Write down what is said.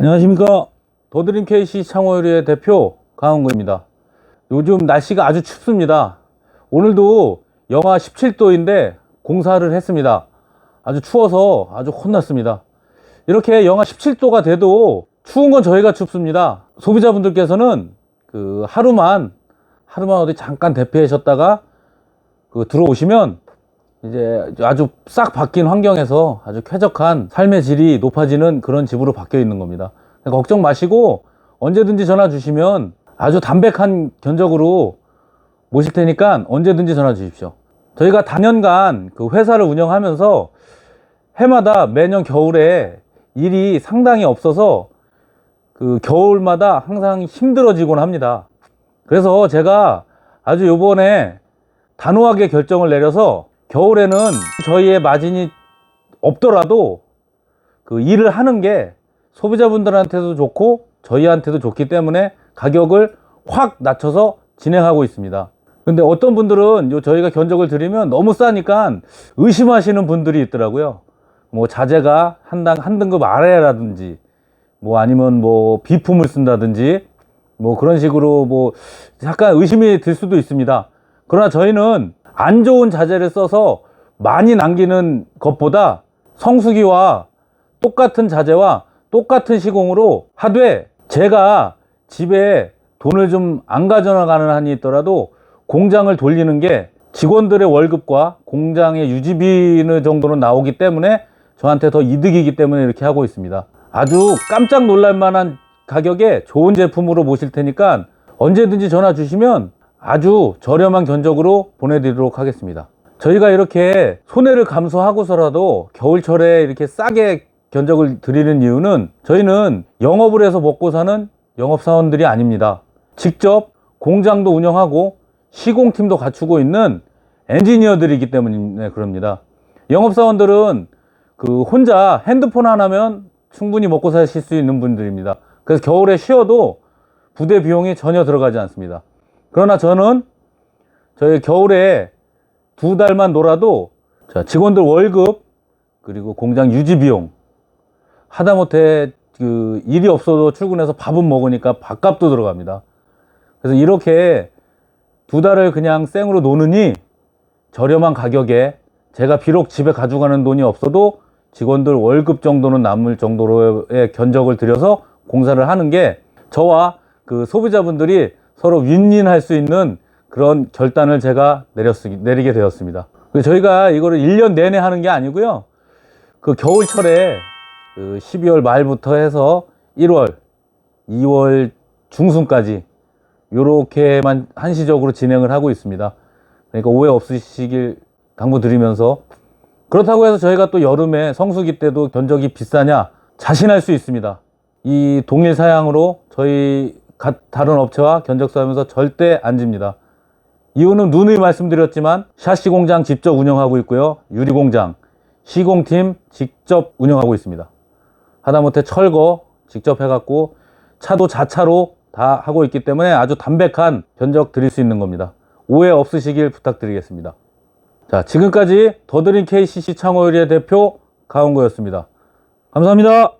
안녕하십니까. 더드림 KC 창호유리의 대표 강원구입니다. 요즘 날씨가 아주 춥습니다. 오늘도 영하 17도인데 공사를 했습니다. 아주 추워서 아주 혼났습니다. 이렇게 영하 17도가 돼도 추운 건 저희가 춥습니다. 소비자분들께서는 그 하루만 하루만 어디 잠깐 대피하셨다가 그 들어오시면 이제 아주 싹 바뀐 환경에서 아주 쾌적한 삶의 질이 높아지는 그런 집으로 바뀌어 있는 겁니다. 걱정 마시고 언제든지 전화 주시면 아주 담백한 견적으로 모실 테니까 언제든지 전화 주십시오. 저희가 단연간 그 회사를 운영하면서 해마다 매년 겨울에 일이 상당히 없어서 그 겨울마다 항상 힘들어지곤 합니다. 그래서 제가 아주 요번에 단호하게 결정을 내려서 겨울에는 저희의 마진이 없더라도 그 일을 하는 게 소비자분들한테도 좋고 저희한테도 좋기 때문에 가격을 확 낮춰서 진행하고 있습니다. 근데 어떤 분들은 요 저희가 견적을 드리면 너무 싸니까 의심하시는 분들이 있더라고요. 뭐 자재가 한 당 한 등급 아래라든지 뭐 아니면 뭐 비품을 쓴다든지 뭐 그런 식으로 뭐 약간 의심이 들 수도 있습니다. 그러나 저희는 안 좋은 자재를 써서 많이 남기는 것보다 성수기와 똑같은 자재와 똑같은 시공으로 하되 제가 집에 돈을 좀 안 가져나가는 한이 있더라도 공장을 돌리는 게 직원들의 월급과 공장의 유지비 정도는 나오기 때문에 저한테 더 이득이기 때문에 이렇게 하고 있습니다. 아주 깜짝 놀랄 만한 가격에 좋은 제품으로 모실 테니까 언제든지 전화 주시면 아주 저렴한 견적으로 보내드리도록 하겠습니다. 저희가 이렇게 손해를 감수하고서라도 겨울철에 이렇게 싸게 견적을 드리는 이유는 저희는 영업을 해서 먹고 사는 영업사원들이 아닙니다. 직접 공장도 운영하고 시공팀도 갖추고 있는 엔지니어들이기 때문에 그럽니다. 영업사원들은 그 혼자 핸드폰 하나면 충분히 먹고 사실 수 있는 분들입니다. 그래서 겨울에 쉬어도 부대 비용이 전혀 들어가지 않습니다. 그러나 저는 저희 겨울에 두 달만 놀아도 자, 직원들 월급 그리고 공장 유지 비용 하다못해 그 일이 없어도 출근해서 밥은 먹으니까 밥값도 들어갑니다. 그래서 이렇게 두 달을 그냥 생으로 노느니 저렴한 가격에 제가 비록 집에 가져가는 돈이 없어도 직원들 월급 정도는 남을 정도로의 견적을 들여서 공사를 하는 게 저와 그 소비자분들이 서로 윈윈할 수 있는 그런 결단을 제가 내렸, 내리게 되었습니다. 그 저희가 이거를 1년 내내 하는 게 아니고요. 그 겨울철에 그 12월 말부터 해서 1월, 2월 중순까지 요렇게만 한시적으로 진행을 하고 있습니다. 그러니까 오해 없으시길 당부드리면서 그렇다고 해서 저희가 또 여름에 성수기 때도 견적이 비싸냐 자신할 수 있습니다. 이 동일 사양으로 저희 가- 다른 업체와 견적사하면서 절대 안 집니다. 이유는 누누이 말씀드렸지만 샤시 공장 직접 운영하고 있고요. 유리 공장, 시공팀 직접 운영하고 있습니다. 하다못해 철거 직접 해갖고 차도 자차로 다 하고 있기 때문에 아주 담백한 견적 드릴 수 있는 겁니다. 오해 없으시길 부탁드리겠습니다. 자, 지금까지 더드림 KCC 창호유리의 대표 가운거였습니다. 감사합니다.